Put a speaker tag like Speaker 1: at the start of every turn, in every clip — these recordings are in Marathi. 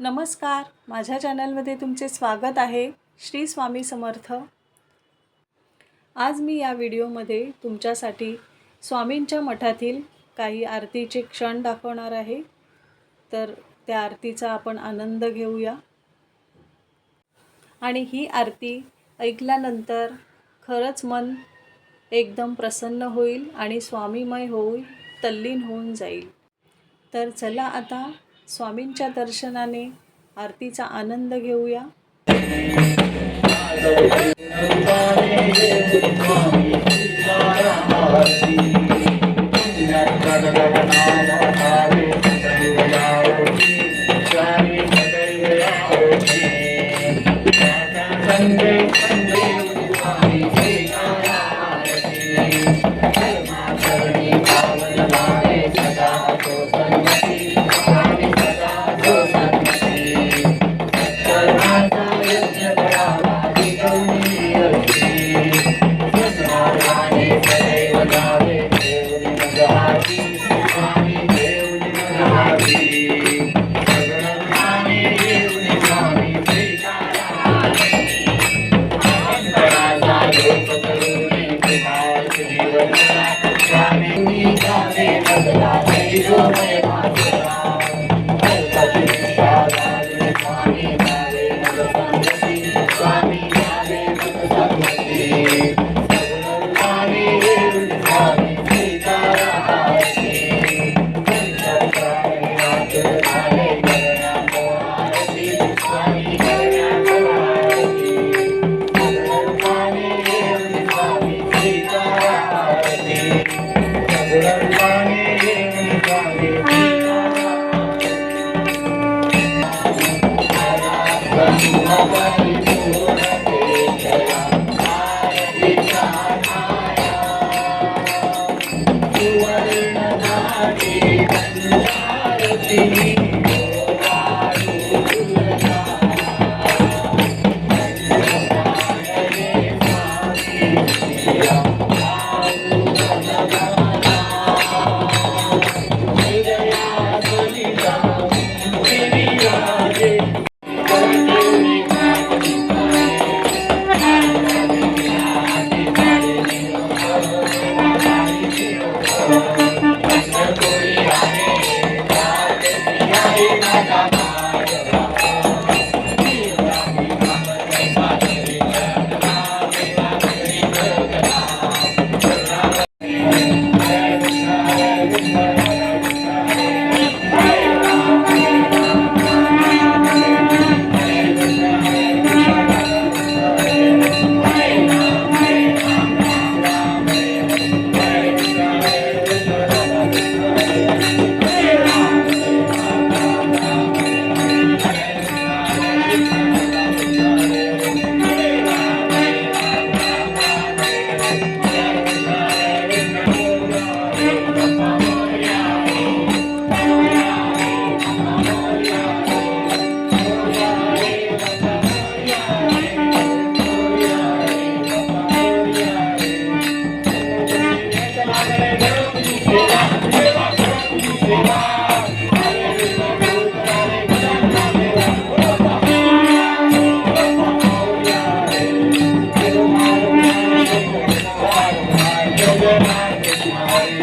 Speaker 1: नमस्कार. माझ्या चॅनलमध्ये तुमचे स्वागत आहे. श्री स्वामी समर्थ. आज मी या व्हिडिओमध्ये तुमच्यासाठी स्वामींच्या मठातील काही आरतीचे क्षण दाखवणार आहे. तर त्या आरतीचा आपण आनंद घेऊया. आणि ही आरती ऐकल्यानंतर खरंच मन एकदम प्रसन्न होईल आणि स्वामीमय होऊन तल्लीन होऊन जाईल. तर चला आता स्वामींच्या दर्शनाने आरतीचा आनंद घेऊया Thank you. Thank you.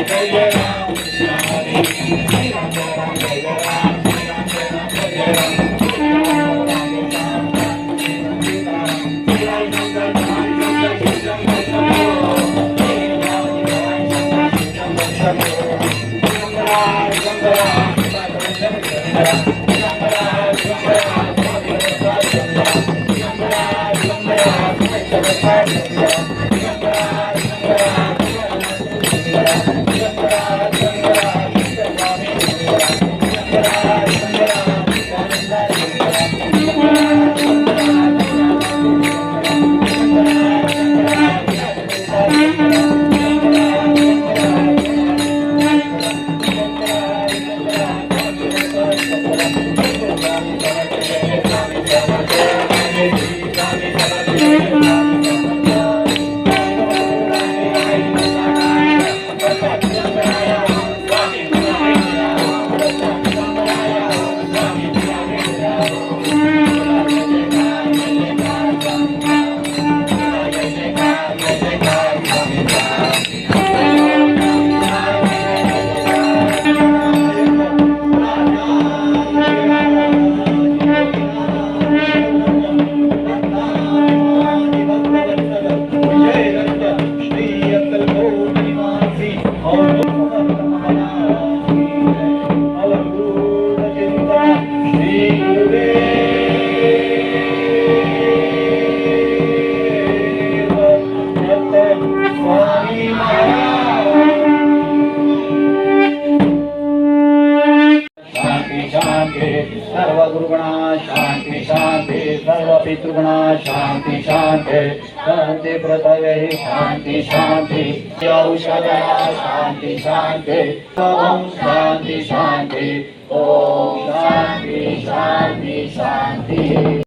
Speaker 1: Amen. सर्व पितृगुणा शांती शांती शांती पृथ्वी शांती शांती औषधया शांती शांती ओम शांती शांती ओम शांती शांती शांती